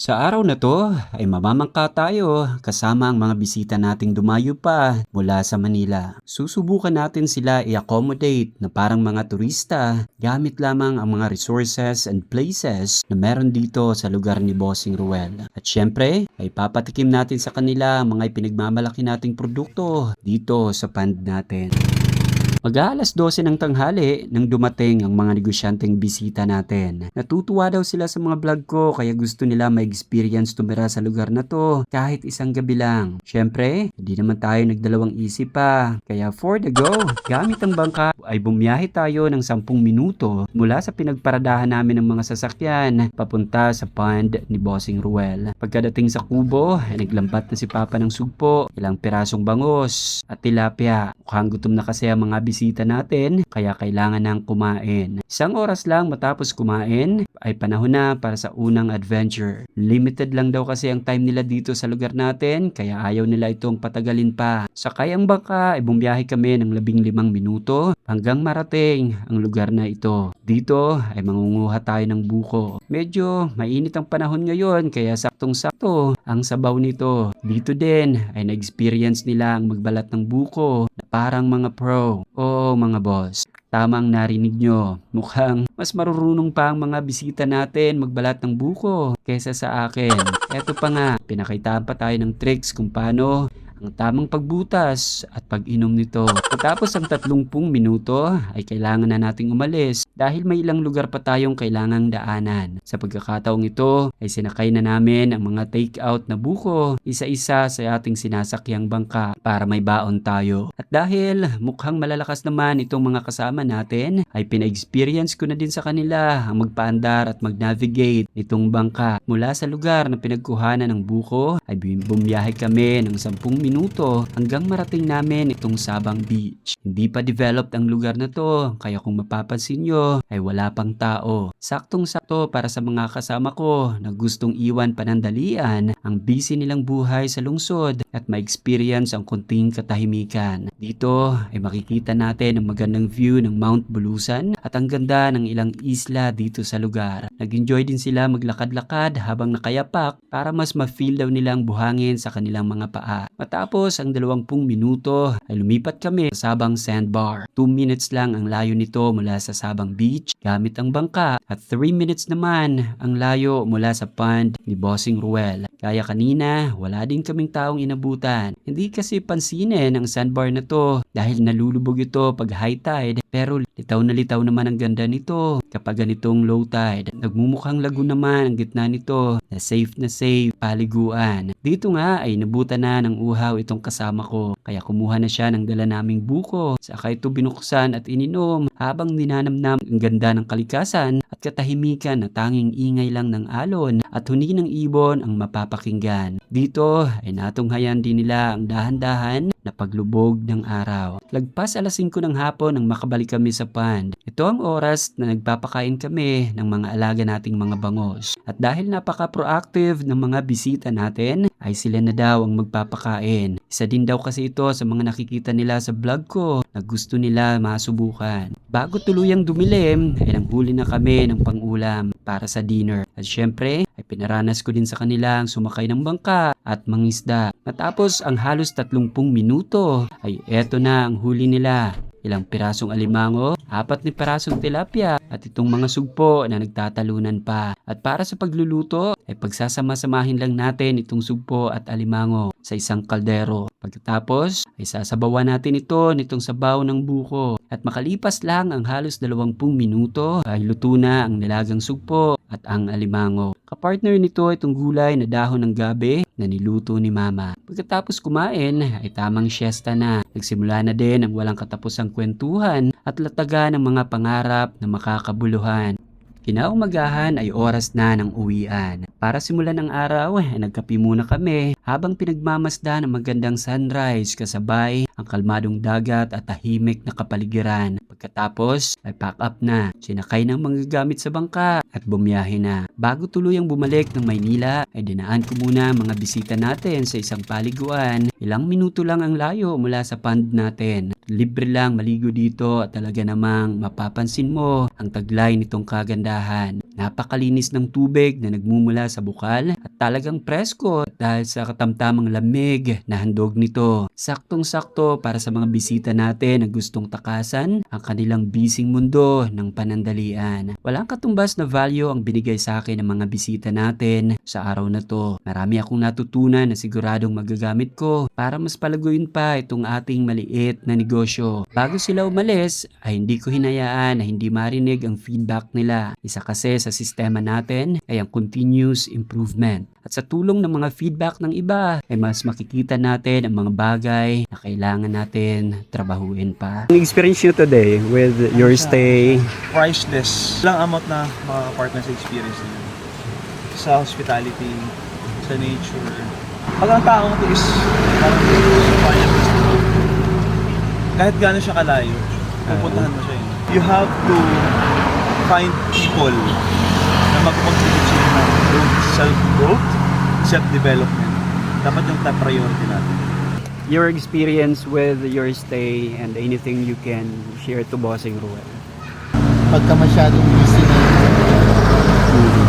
Sa araw na to ay mamamangka tayo kasama ang mga bisita nating dumayo pa mula sa Manila. Susubukan natin sila i-accommodate na parang mga turista gamit lamang ang mga resources and places na meron dito sa lugar ni Bossing Ruel. At syempre ay papatikim natin sa kanila ang mga ipinagmamalaki nating produkto dito sa pand natin. Mag-aalas 12 ng tanghali nang dumating ang mga negosyanteng bisita natin. Natutuwa daw sila sa mga vlog ko kaya gusto nila ma-experience tumira sa lugar na to kahit isang gabi lang. Syempre, hindi naman tayo nagdalawang isip pa. Kaya for the go, gamit ang bangka ay bumiyahe tayo ng 10 minuto mula sa pinagparadahan namin ng mga sasakyan papunta sa pond ni Bossing Ruel. Pagkadating sa kubo ay naglampat na si Papa ng sugpo, ilang pirasong bangos at tilapia. Mukhang gutom na kasi ang mga bisita natin kaya kailangan nang kumain. Isang oras lang matapos kumain ay panahon na para sa unang adventure. Limited lang daw kasi ang time nila dito sa lugar natin kaya ayaw nila itong patagalin pa. Sakay ang bangka ay bumiyahe kami ng labing limang minuto hanggang marating ang lugar na ito. Dito ay mangunguha tayo ng buko. Medyo mainit ang panahon ngayon kaya saktong-sakto ang sabaw nito. Dito din ay na-experience nila ang magbalat ng buko na parang mga pro. Oo mga boss, tamang narinig nyo. Mukhang mas marurunong pa ang mga bisita natin magbalat ng buko kaysa sa akin. Eto pa nga, pinakaitaan pa tayo ng tricks kung paano ang tamang pagbutas at pag-inom nito. Pagkatapos ang 30 minuto ay kailangan na nating umalis dahil may ilang lugar pa tayong kailangang daanan. Sa pagkakataong ito ay sinakay na namin ang mga take-out na buko isa-isa sa ating sinasakyang bangka para may baon tayo. At dahil mukhang malalakas naman itong mga kasama natin ay pina-experience ko na din sa kanila ang magpaandar at mag-navigate nitong bangka. Mula sa lugar na pinagkuhanan ng buko ay bumiyahe kami ng 10 minuto hanggang marating namin itong Sabang Beach. Hindi pa developed ang lugar na to kaya kung mapapansin nyo ay wala pang tao. Saktong-sakto para sa mga kasama ko na gustong iwan panandalian ang busy nilang buhay sa lungsod at ma-experience ang kunting katahimikan. Dito ay makikita natin ang magandang view ng Mount Bulusan at ang ganda ng ilang isla dito sa lugar. Nag-enjoy din sila maglakad-lakad habang nakayapak para mas ma-feel daw nilang buhangin sa kanilang mga paa. Matapos ang 20 minuto ay lumipat kami sa Sabang Sandbar. 2 minutes lang ang layo nito mula sa Sabang Beach gamit ang bangka at 3 minutes naman ang layo mula sa pond ni Bossing Ruel. Kaya kanina wala din kaming taong inabutan. Hindi kasi pansinin ang sandbar na to dahil nalulubog ito pag high tide pero litaw na litaw naman ang ganda nito kapag ganitong low tide. Nagmumukhang lago naman ang gitna nito na safe na safe paliguan. Dito nga ay nabutan na ng uhaw itong kasama ko kaya kumuha na siya ng dala naming buko. Saka ito binuksan at ininom habang ninanamnam ang ganda ng kalikasan at katahimikan na tanging ingay lang ng alon at huni ng ibon ang mapapakinggan. Dito ay natunghayan din nila ang dahan-dahan na paglubog ng araw. Lagpas alas 5 ng hapon nang makabalik kami sa pond. Ito ang oras na nagpapakain kami ng mga alaga nating mga bangos. At dahil napaka-proactive ng mga bisita natin, ay sila na daw ang magpapakain. Isa din daw kasi ito sa mga nakikita nila sa vlog ko na gusto nila masubukan. Bago tuluyang dumilim, ay nanghuli na kami ng pangulam para sa dinner. At syempre, pinaranas ko din sa kanila ang sumakay ng bangka at mangisda. Matapos ang halos 30 minuto, ay eto na ang huli nila. Ilang pirasong alimango, apat ni pirasong tilapia at itong mga sugpo na nagtatalunan pa. At para sa pagluluto ay pagsasama-samahin lang natin itong sugpo at alimango sa isang kaldero. Pagkatapos ay sasabawan natin ito nitong sabaw ng buko. At makalipas lang ang halos 20 minuto ay luto na ang nilagang sugpo at ang alimango. Kapartner nito itong gulay na dahon ng gabi na niluto ni mama. Pagkatapos kumain ay tamang siesta na. Nagsimula na din ang walang katapusang kwentuhan at lataga ng mga pangarap na makakabuluhan. Kinaumagahan ay oras na ng uwian. Para simulan ang araw, ay nagkape muna kami habang pinagmamasdan ang magandang sunrise kasabay ang kalmadong dagat at tahimik na kapaligiran. Pagkatapos ay pack up na, sinakay ng mga gamit sa bangka at bumiyahe na. Bago tuluyang bumalik ng Maynila ay dinaan ko muna mga bisita natin sa isang paliguan. Ilang minuto lang ang layo mula sa pond natin. Libre lang maligo dito at talaga namang mapapansin mo ang taglay nitong kagandahan. Napakalinis ng tubig na nagmumula sa bukal at talagang presko dahil sa katamtamang lamig na handog nito. Saktong-sakto para sa mga bisita natin na gustong takasan ang kanilang bising mundo ng panandalian. Walang katumbas na value ang binigay sa akin ng mga bisita natin sa araw na to. Marami akong natutunan na siguradong magagamit ko para mas palaguin pa itong ating maliit na negosyo. Bago sila umalis ay hindi ko hinayaan na hindi marinig ang feedback nila. Isa kasi sa sistema natin ay ang continuous improvement. At sa tulong ng mga feedback ng iba ay mas makikita natin ang mga bagay na kailangan natin trabahuin pa. Ang experience nyo today with your stay, priceless. Lang amount na makaka-partner sa experience niyo. Sa hospitality, sa nature. Pag ang taong to is parang kahit gano'n siya kalayo, pupuntahan mo siya yun. You have to find people na mag-contribute sila ng growth, self-growth, self-development. Dapat yung top priority natin. Your experience with your stay and anything you can share to Bossing Ruel. pagka masyadong busy na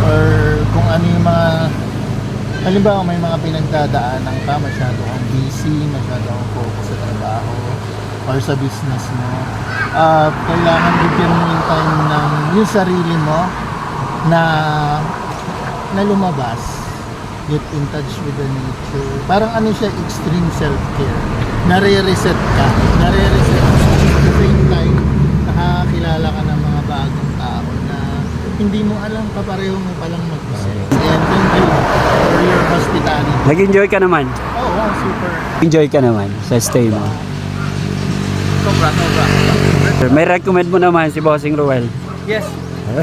or kung ano yung mga halimbawa may mga pinagdadaanan ka masyado kang busy masyado kang focus sa trabaho or sa business mo Ah, kailangan bigyan mo yung time ng yung sarili mo na na lumabas get in touch with the nature parang ano siya extreme self-care nare-reset ka nare-reset ka at the same time nakakakilala ka ng mga bagong tao na hindi mo alam kapareho mo palang mag-isip. And thank you for your hospitality. Nag-enjoy ka naman? Oo, oh, super. Enjoy ka naman sa stay mo? Sobra, sobra. May recommend mo naman si Bossing Ruel? Yes,